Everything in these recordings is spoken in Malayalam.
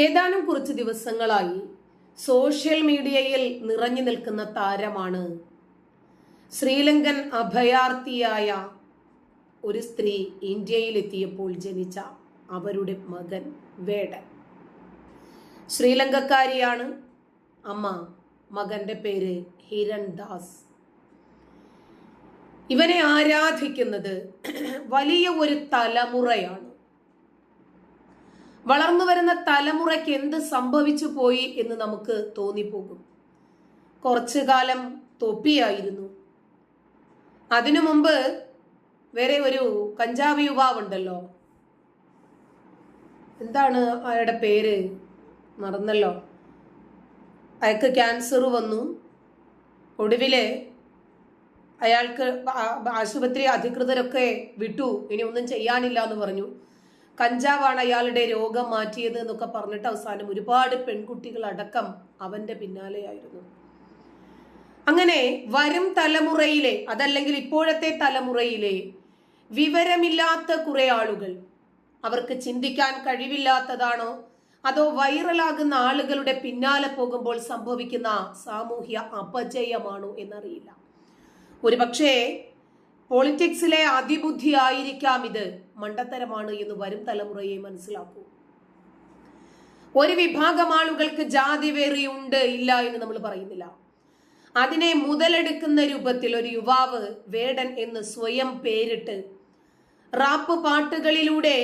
ഏതാനും കുറച്ച് ദിവസങ്ങളായി സോഷ്യൽ മീഡിയയിൽ നിറഞ്ഞു നിൽക്കുന്ന താരമാണ് ശ്രീലങ്കൻ അഭയാർത്ഥിയായ ഒരു സ്ത്രീ ഇന്ത്യയിലെത്തിയപ്പോൾ ജനിച്ച അവരുടെ മകൻ വേടൻ. ശ്രീലങ്കക്കാരിയാണ് അമ്മ. മകന്റെ പേര് ഹിരൺ ദാസ് ഇവനെ ആരാധിക്കുന്നത് വലിയ ഒരു തലമുറയാണ്. വളർന്നു വരുന്ന തലമുറയ്ക്ക് എന്ത് സംഭവിച്ചു പോയി എന്ന് നമുക്ക് തോന്നിപ്പോകും. കുറച്ചു കാലം തൊപ്പിയായിരുന്നു. അതിനു മുമ്പ് വേറെ ഒരു കഞ്ചാവ് യുവാവുണ്ടല്ലോ. എന്താണ് അയാളുടെ പേര്? മറന്നല്ലോ. അയാൾക്ക് ക്യാൻസർ വന്നു. ഒടുവിൽ അയാൾക്ക് ആശുപത്രി അധികൃതരൊക്കെ വിട്ടു. ഇനി ഒന്നും ചെയ്യാനില്ല എന്ന് പറഞ്ഞു. കഞ്ചാവാണ് അയാളുടെ രോഗം മാറ്റിയത് എന്നൊക്കെ പറഞ്ഞിട്ട് അവസാനം ഒരുപാട് പെൺകുട്ടികൾ അടക്കം അവന്റെ പിന്നാലെയായിരുന്നു. അങ്ങനെ വരും തലമുറയിലെ അതല്ലെങ്കിൽ ഇപ്പോഴത്തെ തലമുറയിലെ വിവരമില്ലാത്ത കുറെ ആളുകൾ അവർക്ക് ചിന്തിക്കാൻ കഴിവില്ലാത്തതാണോ? അതോ വൈറലാകുന്ന ആളുകളുടെ പിന്നാലെ പോകുമ്പോൾ സംഭവിക്കുന്ന സാമൂഹ്യ അപജയമാണോ എന്നറിയില്ല. ഒരുപക്ഷേ പോളിറ്റിക്സിലെ അതിബുദ്ധി ആയിരിക്കാം ഇത്. മണ്ടത്തരമാണ് എന്ന് വരും തലമുറയെ മനസ്സിലാക്കൂ. ഒരു വിഭാഗം ആളുകൾക്ക് ജാതി വേറിയുണ്ട് ഇല്ല എന്ന് നമ്മൾ പറയുന്നില്ല. അതിനെ മുതലെടുക്കുന്ന രൂപത്തിൽ ഒരു യുവാവ് വേടൻ എന്ന് സ്വയം പേരിട്ട് റാപ്പ് പാട്ടുകളിലൂടെ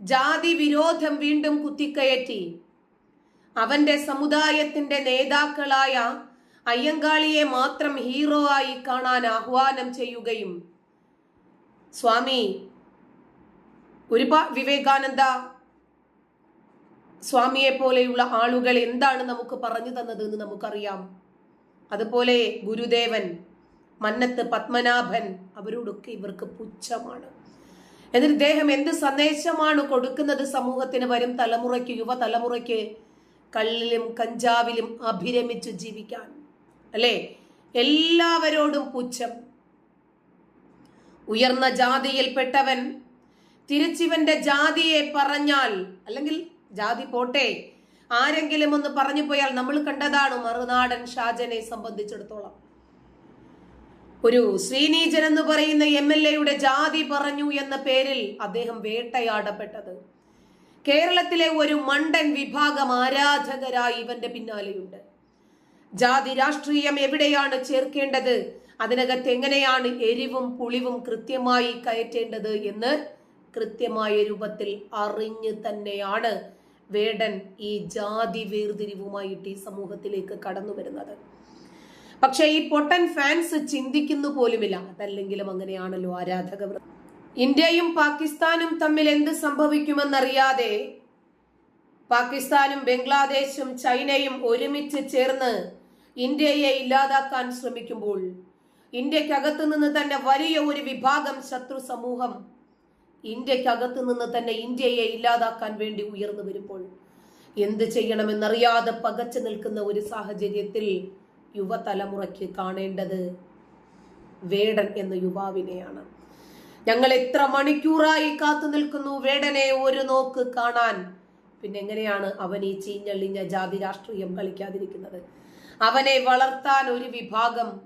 ജാതി വിരോധം വീണ്ടും കുത്തിക്കയറ്റി അവന്റെ സമുദായത്തിന്റെ നേതാക്കളായ അയ്യങ്കാളിയെ മാത്രം ഹീറോ ആയി കാണാൻ ആഹ്വാനം ചെയ്യുകയും സ്വാമി ഒരുപാട് വിവേകാനന്ദ സ്വാമിയെ പോലെയുള്ള ആളുകൾ എന്താണ് നമുക്ക് പറഞ്ഞു തന്നത് എന്ന് നമുക്കറിയാം. അതുപോലെ ഗുരുദേവൻ മന്നത്ത് പത്മനാഭൻ അവരോടൊക്കെ ഇവർക്ക് പുച്ഛമാണ്. എന്നിട്ട് ഇദ്ദേഹം എന്ത് സന്ദേശമാണ് കൊടുക്കുന്നത് സമൂഹത്തിന് വരും തലമുറയ്ക്ക് യുവതലമുറയ്ക്ക്? കള്ളിലും കഞ്ചാവിലും അഭിരമിച്ചു ജീവിക്കാൻ. അല്ലേ? എല്ലാവരോടും പുച്ഛം. ഉയർന്ന ജാതിയിൽപ്പെട്ടവൻ തിരിച്ചിവന്റെ ജാതിയെ പറഞ്ഞാൽ അല്ലെങ്കിൽ ജാതി പോട്ടെ ആരെങ്കിലും ഒന്ന് പറഞ്ഞു പോയാൽ നമ്മൾ കണ്ടതാണ് മറുനാടൻ ഷാജനെ സംബന്ധിച്ചിടത്തോളം. ഒരു ശ്രീനീജൻ എന്ന് പറയുന്ന എം എൽ എയുടെ ജാതി പറഞ്ഞു എന്ന പേരിൽ അദ്ദേഹം വേട്ടയാടപ്പെട്ടത്. കേരളത്തിലെ ഒരു മണ്ടൻ വിഭാഗം ആരാധകരായി ഇവന്റെ പിന്നാലെയുണ്ട്. ജാതി രാഷ്ട്രീയം എവിടെയാണ് ചേർക്കേണ്ടത്? അതിനകത്ത് എങ്ങനെയാണ് എരിവും പുളിവും കൃത്യമായി കയറ്റേണ്ടത് എന്ന് കൃത്യമായ രൂപത്തിൽ അറിഞ്ഞു തന്നെയാണ് വേടൻ ഈ ജാതി വേർതിരിവുമായിട്ട് ഈ സമൂഹത്തിലേക്ക് കടന്നു വരുന്നത്. പക്ഷേ ഈ പൊട്ടൻ ഫാൻസ് ചിന്തിക്കുന്നു പോലുമില്ല. അതല്ലെങ്കിലും അങ്ങനെയാണല്ലോ ആരാധക ഇന്ത്യയും പാകിസ്ഥാനും തമ്മിൽ എന്ത് സംഭവിക്കുമെന്നറിയാതെ പാകിസ്ഥാനും ബംഗ്ലാദേശും ചൈനയും ഒരുമിച്ച് ചേർന്ന് ഇന്ത്യയെ ഇല്ലാതാക്കാൻ ശ്രമിക്കുമ്പോൾ ഇന്ത്യക്കകത്തു നിന്ന് തന്നെ വലിയ ഒരു വിഭാഗം ശത്രു സമൂഹം ഇന്ത്യക്കകത്ത് നിന്ന് തന്നെ ഇന്ത്യയെ ഇല്ലാതാക്കാൻ വേണ്ടി ഉയർന്നു വരുമ്പോൾ എന്ത് ചെയ്യണമെന്നറിയാതെ പകച്ചു നിൽക്കുന്ന ഒരു സാഹചര്യത്തിൽ യുവതലമുറയ്ക്ക് കാണേണ്ടത് വേടൻ എന്ന യുവാവിനെയാണ്. ഞങ്ങൾ എത്ര മണിക്കൂറായി കാത്തു നിൽക്കുന്നു വേടനെ ഒരു നോക്ക് കാണാൻ. പിന്നെ എങ്ങനെയാണ് അവൻ ഈ ചീഞ്ഞളിഞ്ഞ ജാതി രാഷ്ട്രീയം കളിക്കാതിരിക്കുന്നത്? അവനെ വളർത്താൻ ഒരു വിഭാഗം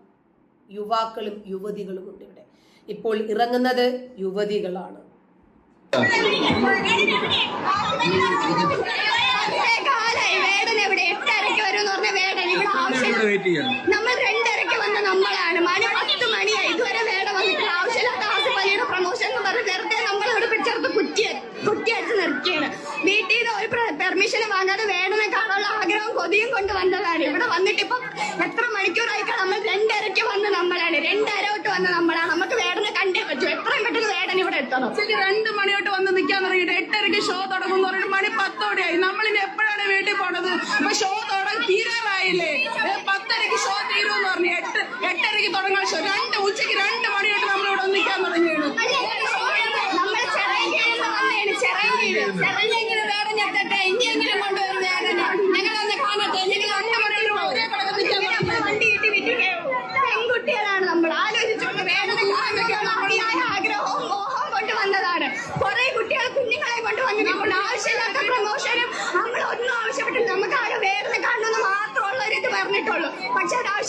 യുവാക്കളും യുവതികളും ഉണ്ട് ഇവിടെ. ഇപ്പോൾ ഇറങ്ങുന്നത് യുവതികളാണ്. നമ്മൾ രണ്ടരക്ക് വന്ന നമ്മളാണ്. മണി പത്ത് മണിയായി ഇതുവരെ വേട വന്നിട്ട് ആവശ്യമില്ലാത്ത ആസിഫലിയുടെ പ്രൊമോഷൻ എന്ന് പറഞ്ഞ് വെറുതെ നമ്മളിവിടെ പിടിച്ചെടുത്ത് കുറ്റി കുറ്റി അടിച്ച് നിർത്തിയാണ് വീട്ടിൽ നിന്ന് ഒരു പെർമിഷൻ വാങ്ങാതെ വേടനെ കാണാനുള്ള ആഗ്രഹവും കൊതിയും കൊണ്ട് വന്നതാണ് ഇവിടെ വന്നിട്ട് ഇപ്പം എത്ര മണിക്കൂറായിക്കാ നമ്മൾ രണ്ടരയ്ക്ക് വന്ന നമ്മളാണ് രണ്ടര തൊട്ട് വന്ന നമ്മളാണ് നമുക്ക് വേടനെ കണ്ടേ പറ്റൂ എത്രയും പെട്ടെന്ന് വേടൻ ഇവിടെ എത്തണം ഉച്ചയ്ക്ക് രണ്ട് മണിയോട്ട് വന്ന് നിൽക്കാൻ എട്ടരയ്ക്ക് ഷോ തുടങ്ങും പറയുന്നത് മണി പത്തോടെയായി. നമ്മളിനി എപ്പോഴാണ് വീട്ടിൽ പോണത്? അപ്പൊ ഷോ തുടങ്ങി തീരാറായില്ലേ? പത്തരക്ക് ഷോ തീരുമെന്ന് പറഞ്ഞു. എട്ട് എട്ടരയ്ക്ക് തുടങ്ങാൻ ഷോ. രണ്ട് ഉച്ചയ്ക്ക് രണ്ട് മണിയായിട്ട് നമ്മൾ ഇവിടെ നിൽക്കാൻ തുടങ്ങിയാണ് നമ്മൾ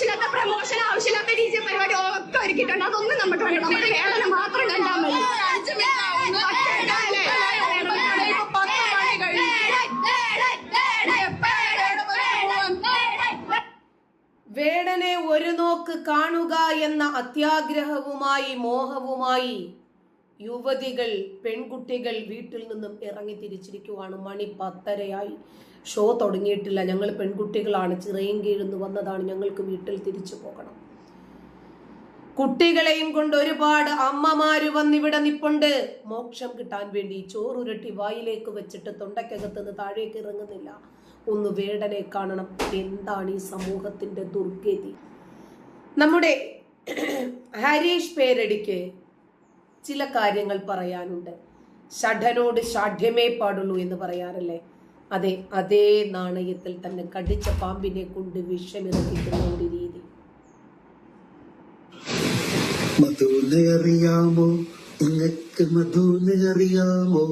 ഉണ്ടാക്കിയിട്ടുണ്ട് പ്രൊമോഷൻ ആവശ്യമില്ലാത്ത ഡി ജെ പരിപാടി ഒക്കെ ഒരുക്കിയിട്ടുണ്ട്. അതൊന്നും നമുക്ക് വേണം നമ്മുടെ വേദന മാത്രം കണ്ടാൽ മതി? വേടനെ ഒരു നോക്ക് കാണുക എന്ന അത്യാഗ്രഹവുമായി മോഹവുമായി യുവതികൾ പെൺകുട്ടികൾ വീട്ടിൽ നിന്നും ഇറങ്ങി തിരിച്ചിരിക്കുവാണ്. മണി പത്തരയായി. ഷോ തുടങ്ങിയിട്ടില്ല. ഞങ്ങൾ പെൺകുട്ടികളാണ്. ചിറയും കീഴുന്നു വന്നതാണ്. ഞങ്ങൾക്ക് വീട്ടിൽ തിരിച്ചു പോകണം. കുട്ടികളെയും കൊണ്ട് ഒരുപാട് അമ്മമാര് വന്നിവിടെ നിപ്പുണ്ട്. മോക്ഷം കിട്ടാൻ വേണ്ടി ചോറുരട്ടി വായിലേക്ക് വെച്ചിട്ട് തൊണ്ടയ്ക്കകത്ത് നിന്ന് താഴേക്ക് ഇറങ്ങുന്നില്ല. ഒന്ന് വേടനെ കാണണം. എന്താണ് ഈ സമൂഹത്തിന്റെ ദുർഗതി? നമ്മുടെ ഹരീഷ് പേരടിക്ക് ചില കാര്യങ്ങൾ പറയാനുണ്ട്. ഷഠനോട് ഷാഠ്യമേ പാടുള്ളൂ എന്ന് പറയാറില്ലേ? അതെ അതേ നാണയത്തിൽ തന്നെ കടിച്ച പാമ്പിനെ കൊണ്ട് വിഷമിറക്കിക്കുന്ന ഒരു രീതി. മധുനെ അറിയാമോ? മധുനെ അറിയാമോ?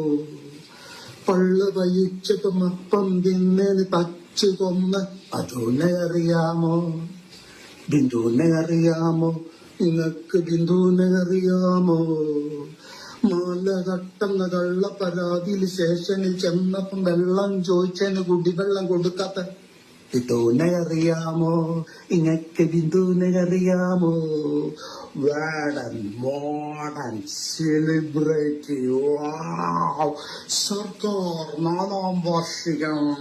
പള്ള വയിച്ചതും അപ്പം തിന്നന് പച്ചു കൊന്ന് മധുനെ അറിയാമോ? ബിന്ദുനെ അറിയാമോ? നിനക്ക് ബിന്ദുനെ അറിയാമോ? മാല കട്ടുന്ന കള്ള പരാതിയിൽ ശേഷനിൽ ചെന്നപ്പം വെള്ളം ചോദിച്ചതിന് കുടിവെള്ളം കൊടുക്കാത്ത ബിന്ദുനെ ഇങ്ങക്ക് ബിന്ദുനകറിയാമോ വേടൻ മോഡൻ സെലിബ്രിറ്റി വാവ് സർക്കാർ നാലാം വാർഷികം.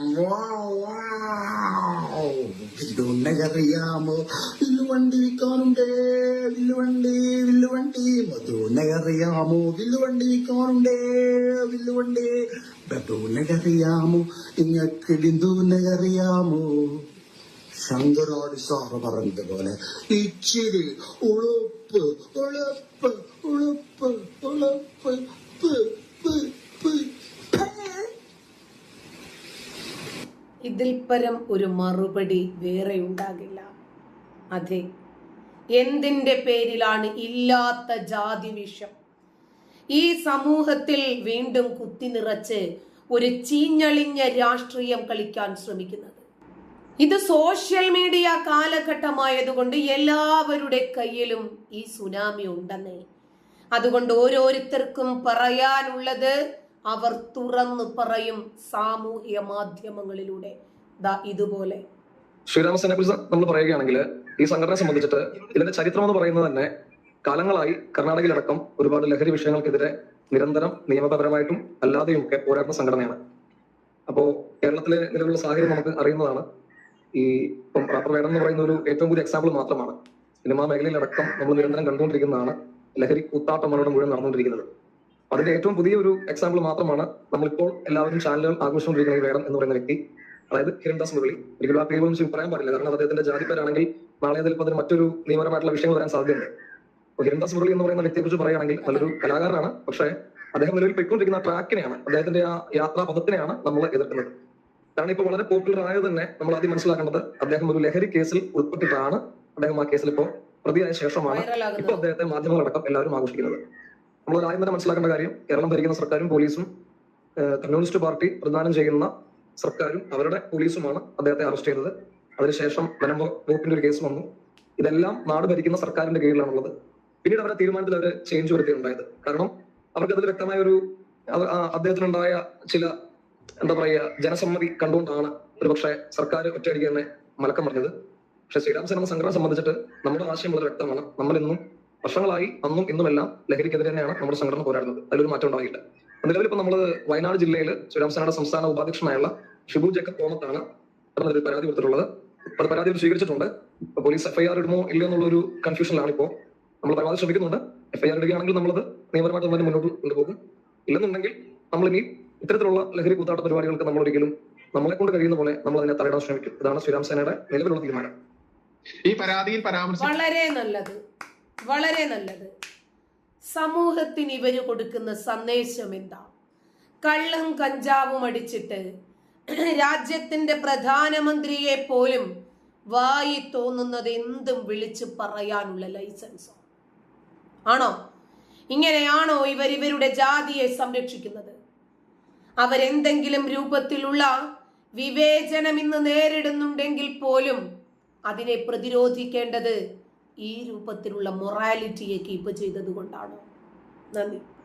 ബിന്ദുനെ അറിയാമോ വില്ലുവണ്ടി വിൽക്കാനുണ്ടേ വില്ലുവണ്ടി വില്ലുവണ്ടി. മധുനെ അറിയാമോ വില്ലുവണ്ടി വിൽക്കാനുണ്ടേ വില്ലുവണ്ടി. ബന്ധുവിനെ ഇങ്ങക്കിടിന്തൂനകറിയാമോ ശങ്കരാടി സാറ് പറഞ്ഞതുപോലെ ഇച്ചിരി ഉളുപ്പ് ഉളുപ്പ് ഉളുപ്പ് ഉളുപ്പ് ഇതിൽ പരം ഒരു മറുപടി വേറെ ഉണ്ടാകില്ല. അതെ എന്തിന്റെ പേരിലാണ് ഇല്ലാത്ത ജാതി വിഷം? ഈ സമൂഹത്തിൽ വീണ്ടും കുത്തി നിറച്ച് ഒരു ചീഞ്ഞളിഞ്ഞ രാഷ്ട്രീയം കളിക്കാൻ ശ്രമിക്കുന്നത്. ഇത് സോഷ്യൽ മീഡിയ കാലഘട്ടമായതുകൊണ്ട് എല്ലാവരുടെ കയ്യിലും ഈ സുനാമി ഉണ്ടെന്നേ. അതുകൊണ്ട് ഓരോരുത്തർക്കും പറയാനുള്ളത് അവർ തുറന്നു പറയും സാമൂഹ്യ മാധ്യമങ്ങളിലൂടെ. ഇതുപോലെ. ശ്രീരാമസേനെ കുറിച്ച് നമ്മൾ പറയുകയാണെങ്കിൽ ഈ സംഘടനയെ സംബന്ധിച്ചിട്ട് ഇതിന്റെ ചരിത്രം എന്ന് പറയുന്നത് തന്നെ കാലങ്ങളായി കർണാടകയിലടക്കം ഒരുപാട് ലഹരി വിഷയങ്ങൾക്കെതിരെ നിരന്തരം നിയമപരമായിട്ടും അല്ലാതെയും ഒക്കെ പോരാടുന്ന സംഘടനയാണ്. അപ്പോ കേരളത്തിലെ നിലവിലുള്ള സാഹചര്യം നമുക്ക് അറിയുന്നതാണ്. ഈ ഇപ്പം റാപ്പർ വേടൻ എന്ന് പറയുന്ന ഒരു ഏറ്റവും കൂടിയ എക്സാമ്പിൾ മാത്രമാണ്. സിനിമാ മേഖലയിലടക്കം നമ്മൾ നിരന്തരം കണ്ടുകൊണ്ടിരിക്കുന്നതാണ് ലഹരി കൂത്താട്ടം അവരുടെ മുഴുവൻ നടന്നുകൊണ്ടിരിക്കുന്നത്. അതിന്റെ ഏറ്റവും പുതിയ ഒരു എക്സാമ്പിൾ മാത്രമാണ് നമ്മളിപ്പോൾ എല്ലാവരും ചാനലുകൾ ആഘോഷിച്ചുകൊണ്ടിരിക്കുന്ന ഈ എന്ന് പറയുന്ന വ്യക്തി അതായത് കിരൺദാസ് മുരളി. ഒരിക്കലും ആ പേര് പറയാൻ പാടില്ല. കാരണം അദ്ദേഹത്തിന്റെ ജാതിപ്പേരാണെങ്കിൽ നാളെ അതിൽ അതിന് മറ്റൊരു നിയമപരമായിട്ടുള്ള വിഷയങ്ങൾ വരാൻ സാധ്യതയുണ്ട്. അപ്പോൾ ഹിരൺദാസ് മുരളി എന്ന് പറയുന്ന വ്യക്തിയെ കുറിച്ച് പറയുകയാണെങ്കിൽ നല്ലൊരു കലാകാരനാണ്. പക്ഷേ അദ്ദേഹം നിലവിൽ പോയിക്കൊണ്ടിരിക്കുന്ന ട്രാക്കിനെയാണ് അദ്ദേഹത്തിന്റെ ആ യാത്രാ പദത്തിനെയാണ് നമ്മൾ എതിർക്കുന്നത്. കാരണം ഇപ്പോൾ വളരെ പോപ്പുലർ ആയത് തന്നെ നമ്മൾ ആദ്യം മനസ്സിലാക്കേണ്ടത്. അദ്ദേഹം ഒരു ലഹരി കേസിൽ ഉൾപ്പെട്ടിട്ടാണ് അദ്ദേഹം ആ കേസിൽ ഇപ്പോൾ പ്രതിയായ ശേഷമാണ് ഇപ്പൊ അദ്ദേഹത്തെ മാധ്യമങ്ങളടക്കം എല്ലാവരും ആഘോഷിക്കുന്നത്. നമ്മൾ ആദ്യം തന്നെ മനസ്സിലാക്കേണ്ട കാര്യം കേരളം ഭരിക്കുന്ന സർക്കാരും പോലീസും കമ്മ്യൂണിസ്റ്റ് പാർട്ടി പ്രദാനം ചെയ്യുന്ന സർക്കാരും അവരുടെ പോലീസുമാണ് അദ്ദേഹത്തെ അറസ്റ്റ് ചെയ്തത്. അതിനുശേഷം വനം വകുപ്പിന്റെ ഒരു കേസ് വന്നു. ഇതെല്ലാം നാട് ഭരിക്കുന്ന സർക്കാരിന്റെ കീഴിലാണുള്ളത്. പിന്നീട് അവരുടെ തീരുമാനത്തിൽ അവർ ചേഞ്ച് വരുത്തിയുണ്ടായത് കാരണം അവർക്ക് അതിൽ വ്യക്തമായ ഒരു അദ്ദേഹത്തിനുണ്ടായ ചില എന്താ പറയുക ജനസമ്മതി കണ്ടുകൊണ്ടാണ് ഒരുപക്ഷെ സർക്കാർ ഒറ്റയടിക്ക് തന്നെ മലക്കം പറഞ്ഞത് പക്ഷെ ശ്രീരാം സേന സംഘടന സംബന്ധിച്ചിട്ട് നമ്മുടെ ആശയം വളരെ വ്യക്തമാണ്. നമ്മൾ ഇന്നും വർഷങ്ങളായി അന്നും ഇന്നുമെല്ലാം ലഹരിക്കെതിരെ തന്നെയാണ് നമ്മുടെ സംഘടന പോരാടുന്നത്. അതിലൊരു മാറ്റം ഉണ്ടായില്ല നിലവിൽ ഇപ്പൊ നമ്മൾ വയനാട് ജില്ലയിൽ ശ്രീരാം സേനയുടെ സംസ്ഥാന ഉപാധ്യക്ഷനായുള്ള ഷിബു ജേക്കബ് തോമത്താണ് പരാതി കൊടുത്തിട്ടുള്ളത്. അത് പരാതി സ്വീകരിച്ചിട്ടുണ്ട്. പോലീസ് എഫ്ഐആർ ഇടുമോ ഇല്ലയോ എന്നുള്ള ഒരു കൺഫ്യൂഷനിലാണ് ഇപ്പോൾ നമ്മൾ പരമാവധി ശ്രമിക്കുന്നുണ്ട്. എഫ്ഐആർ ഇടുകയാണെങ്കിൽ നമ്മളത് നിയമപരമായിട്ട് നമ്മൾ മുന്നോട്ട് കൊണ്ടുപോകും. ഇല്ലെന്നുണ്ടെങ്കിൽ നമ്മൾ ഇനി ഇത്തരത്തിലുള്ള ലഹരി കൂത്താട്ട പരിപാടികൾക്ക് നമ്മൾ ഒരിക്കലും നമ്മളെ കൊണ്ട് കഴിയുന്ന പോലെ നമ്മൾ അതിനെ തടയിടാൻ ശ്രമിക്കും. ഇതാണ് ശ്രീരാം സേനയുടെ നിലവിലുള്ള തീരുമാനം. ഈ പരാതിയിൽ വളരെ നല്ലത്. വളരെ നല്ലത്. സമൂഹത്തിന് ഇവർ കൊടുക്കുന്ന സന്ദേശം എന്താ? കള്ളും കഞ്ചാവും അടിച്ചിട്ട് രാജ്യത്തിന്റെ പ്രധാനമന്ത്രിയെ പോലും വായി തോന്നുന്നത് എന്തും വിളിച്ചു പറയാനുള്ള ലൈസൻസോ? ആണോ? ഇങ്ങനെയാണോ ഇവർ ഇവരുടെ ജാതിയെ സംരക്ഷിക്കുന്നത്? അവരെന്തെങ്കിലും രൂപത്തിലുള്ള വിവേചനം ഇന്ന് നേരിടുന്നുണ്ടെങ്കിൽ പോലും അതിനെ പ്രതിരോധിക്കേണ്ടത് ഈ രൂപത്തിലുള്ള മൊറാലിറ്റിയെ കീപ്പ് ചെയ്തതുകൊണ്ടാണ്. നന്ദി.